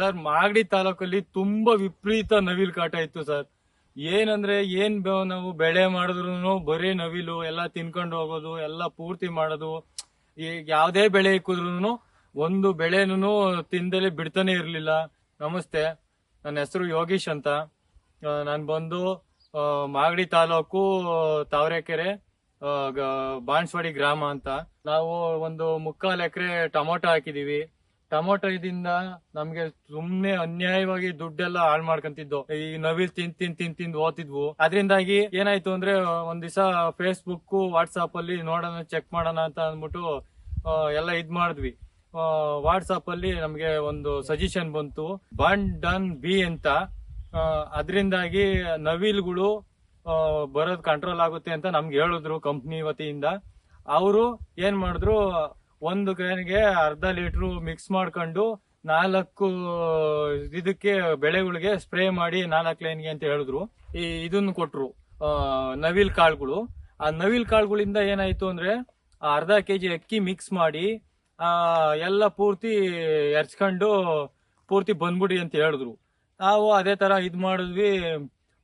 Sir, Magadi ತಾಲೂಕಲ್ಲಿ ತುಂಬಾ ವಿಪರೀತ ನವಿಲ್ ಕಾಟ ಇತ್ತು ಸರ್. ಏನಂದ್ರೆ, ಏನ್ ನಾವು ಬೆಳೆ ಮಾಡಿದ್ರು ಬರೀ ನವಿಲು, ಎಲ್ಲ ತಿನ್ಕೊಂಡು ಹೋಗೋದು, ಎಲ್ಲ ಪೂರ್ತಿ ಮಾಡೋದು ಈಗ ಯಾವ್ದೇ ಬೆಳೆ ಇಕ್ಕಿದ್ರು ಒಂದು ಬೆಳೆನೂ ತಿಂದಲೇ ಬಿಡ್ತಾನೆ ಇರ್ಲಿಲ್ಲ. ನಮಸ್ತೆ. ನನ್ನ ಹೆಸರು ಯೋಗೀಶ್ ಅಂತ. ನಾನು ಬಂದು ಮಾಗಡಿ ತಾಲೂಕು, ತಾವರೆಕೆರೆ ಬಾಣಸ್ವಾಡಿ ಗ್ರಾಮ ಅಂತ. ನಾವು ಒಂದು ಮುಕ್ಕಾಲು ಎಕರೆ ಟೊಮೊಟೊ ಹಾಕಿದೀವಿ. ಟೊಮೊಟೊ ಇದರಿಂದ ನಮ್ಗೆ ಸುಮ್ನೆ ಅನ್ಯಾಯವಾಗಿ ದುಡ್ಡೆಲ್ಲ ಹಾಳು ಮಾಡ್ಕೊಂತಿದ್ದು. ಈ ನವಿಲ್ ತಿನ್ ತಿನ್ ತಿನ್ ತಿಂದ್ ಓದ್ತಿದ್ವು. ಅದರಿಂದಾಗಿ ಏನಾಯ್ತು ಅಂದ್ರೆ ಒಂದ್ ದಿವಸ ಫೇಸ್ಬುಕ್ ವಾಟ್ಸಾಪ್ ಅಲ್ಲಿ ನೋಡೋಣ ಚೆಕ್ ಮಾಡೋಣ ಅಂತ ಅಂದ್ಬಿಟ್ಟು ಎಲ್ಲ ಇದ್ ಮಾಡಿದ್ವಿ. ವಾಟ್ಸಾಪ್ ಅಲ್ಲಿ ನಮ್ಗೆ ಒಂದು ಸಜೆಷನ್ ಬಂತು. ಬನ್ ಡನ್ ಬಿ ಅಂತ. ಅದರಿಂದಾಗಿ ನವಿಲ್ಗಳು ಬರೋದ್ ಕಂಟ್ರೋಲ್ ಆಗುತ್ತೆ ಅಂತ ನಮ್ಗೆ ಹೇಳಿದ್ರು ಕಂಪ್ನಿ ವತಿಯಿಂದ. ಅವರು ಏನ್ ಮಾಡಿದ್ರು ಒಂದು ಕ್ರೇನ್ಗೆ ಅರ್ಧ ಲೀಟ್ರು ಮಿಕ್ಸ್ ಮಾಡ್ಕೊಂಡು ನಾಲ್ಕು ಇದಕ್ಕೆ ಬೆಳೆಗಳಿಗೆ ಸ್ಪ್ರೇ ಮಾಡಿ ನಾಲ್ಕು ಲೈನ್ಗೆ ಅಂತ ಹೇಳಿದ್ರು. ಈ ಇದನ್ನು ಕೊಟ್ರು ನವಿಲ್ ಕಾಳುಗಳು. ಆ ನವಿಲ್ ಕಾಳುಗಳಿಂದ ಏನಾಯ್ತು ಅಂದ್ರೆ ಅರ್ಧ ಕೆಜಿ ಅಕ್ಕಿ ಮಿಕ್ಸ್ ಮಾಡಿ ಎಲ್ಲ ಪೂರ್ತಿ ಎರ್ಚ್ಕೊಂಡು ಪೂರ್ತಿ ಬಂದ್ಬಿಡಿ ಅಂತ ಹೇಳಿದ್ರು. ನಾವು ಅದೇ ತರ ಇದು ಮಾಡಿದ್ವಿ.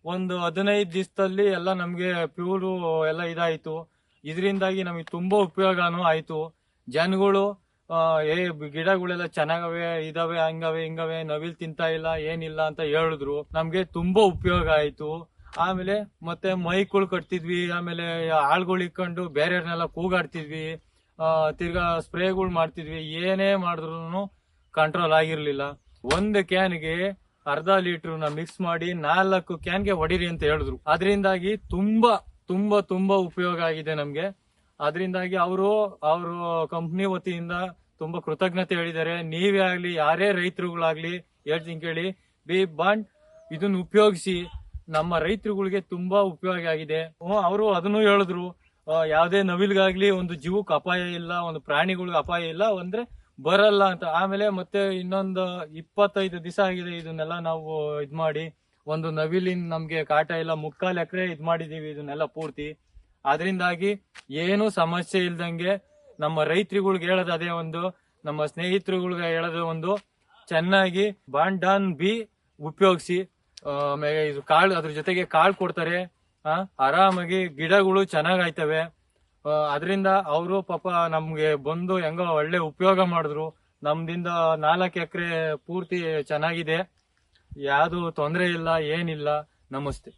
ಒಂದು ಹದಿನೈದು ದಿವಸದಲ್ಲಿ ಎಲ್ಲ ನಮಗೆ ಪ್ಯೂರು ಎಲ್ಲ ಇದಾಯಿತು. ಇದರಿಂದಾಗಿ ನಮಗೆ ತುಂಬಾ ಉಪಯೋಗನೂ ಆಯ್ತು. ಜನಗಳು ಏ, ಗಿಡಗಳೆಲ್ಲ ಚೆನ್ನಾಗವೆ, ಇದಾವೆ, ಹಂಗವೆ, ಹಿಂಗವೆ, ನವಿಲ್ ತಿಂತಾ ಇಲ್ಲ, ಏನಿಲ್ಲ ಅಂತ ಹೇಳಿದ್ರು. ನಮ್ಗೆ ತುಂಬಾ ಉಪಯೋಗ ಆಯ್ತು. ಆಮೇಲೆ ಮತ್ತೆ ಮೈಕುಳು ಕಟ್ತಿದ್ವಿ, ಆಮೇಲೆ ಆಳ್ಗಳು ಇಕ್ಕೊಂಡು ಬೇರೆಯವ್ರನ್ನೆಲ್ಲ ಕೂಗಾಡ್ತಿದ್ವಿ. ತಿರ್ಗಾ ಸ್ಪ್ರೇಗಳು ಮಾಡ್ತಿದ್ವಿ. ಏನೇ ಮಾಡಿದ್ರು ಕಂಟ್ರೋಲ್ ಆಗಿರ್ಲಿಲ್ಲ. ಒಂದು ಕ್ಯಾನ್ಗೆ ಅರ್ಧ ಲೀಟರ್ನ ಮಿಕ್ಸ್ ಮಾಡಿ ನಾಲ್ಕು ಕ್ಯಾನ್ಗೆ ಹೊಡಿರಿ ಅಂತ ಹೇಳಿದ್ರು. ಅದರಿಂದಾಗಿ ತುಂಬಾ ತುಂಬಾ ತುಂಬಾ ಉಪಯೋಗ ಆಗಿದೆ ನಮ್ಗೆ. ಅದರಿಂದಾಗಿ ಅವರು ಅವರು ಕಂಪ್ನಿ ವತಿಯಿಂದ ತುಂಬಾ ಕೃತಜ್ಞತೆ ಹೇಳಿದ್ದಾರೆ. ನೀವೇ ಆಗ್ಲಿ, ಯಾರೇ ರೈತರುಗಳಾಗ್ಲಿ, ಹೇಳ್ತೀನಿ ಕೇಳಿ, ಬಿ ಬಾಂಡ್ ಇದನ್ನ ಉಪಯೋಗಿಸಿ ನಮ್ಮ ರೈತರುಗಳಿಗೆ ತುಂಬಾ ಉಪಯೋಗ ಆಗಿದೆ. ಅವರು ಅದನ್ನು ಹೇಳಿದ್ರು. ಯಾವುದೇ ನವಿಲ್ಗಾಗ್ಲಿ ಒಂದು ಜೀವಕ್ಕೆ ಅಪಾಯ ಇಲ್ಲ, ಒಂದು ಪ್ರಾಣಿಗಳಿಗೆ ಅಪಾಯ ಇಲ್ಲ, ಅಂದ್ರೆ ಬರಲ್ಲ ಅಂತ. ಆಮೇಲೆ ಮತ್ತೆ ಇನ್ನೊಂದು ಇಪ್ಪತ್ತೈದು ದಿವಸ ಆಗಿದೆ ಇದನ್ನೆಲ್ಲ ನಾವು ಇದ್ ಮಾಡಿ ಒಂದು ನವಿಲಿನ ನಮ್ಗೆ ಕಾಟ ಇಲ್ಲ, ಮುಕ್ಕಾಲ್ ಎಕರೆ ಇದ್ ಮಾಡಿದೀವಿ ಇದನ್ನೆಲ್ಲ ಪೂರ್ತಿ. ಅದರಿಂದಾಗಿ ಏನು ಸಮಸ್ಯೆ ಇಲ್ದಂಗೆ ನಮ್ಮ ರೈತರುಗಳಿಗೆ ಹೇಳೋದು ಅದೇ ಒಂದು, ನಮ್ಮ ಸ್ನೇಹಿತರುಗಳಿಗೆ ಹೇಳೋದು ಒಂದು. ಚೆನ್ನಾಗಿ ಬಾಂಡಾನ್ ಬಿ ಉಪಯೋಗಿಸಿ ಇದು ಕಾಳು, ಅದ್ರ ಜೊತೆಗೆ ಕಾಳು ಕೊಡ್ತಾರೆ. ಆರಾಮಾಗಿ ಗಿಡಗಳು ಚೆನ್ನಾಗಾಯ್ತವೆ. ಅದರಿಂದ ಅವರು ಪಾಪ ನಮ್ಗೆ ಬಂದು ಹೆಂಗೋ ಒಳ್ಳೆ ಉಪಯೋಗ ಮಾಡಿದ್ರು. ನಮ್ದಿಂದ ನಾಲ್ಕು ಎಕರೆ ಪೂರ್ತಿ ಚೆನ್ನಾಗಿದೆ. ಯಾವುದು ತೊಂದರೆ ಇಲ್ಲ, ಏನಿಲ್ಲ. ನಮಸ್ತೆ.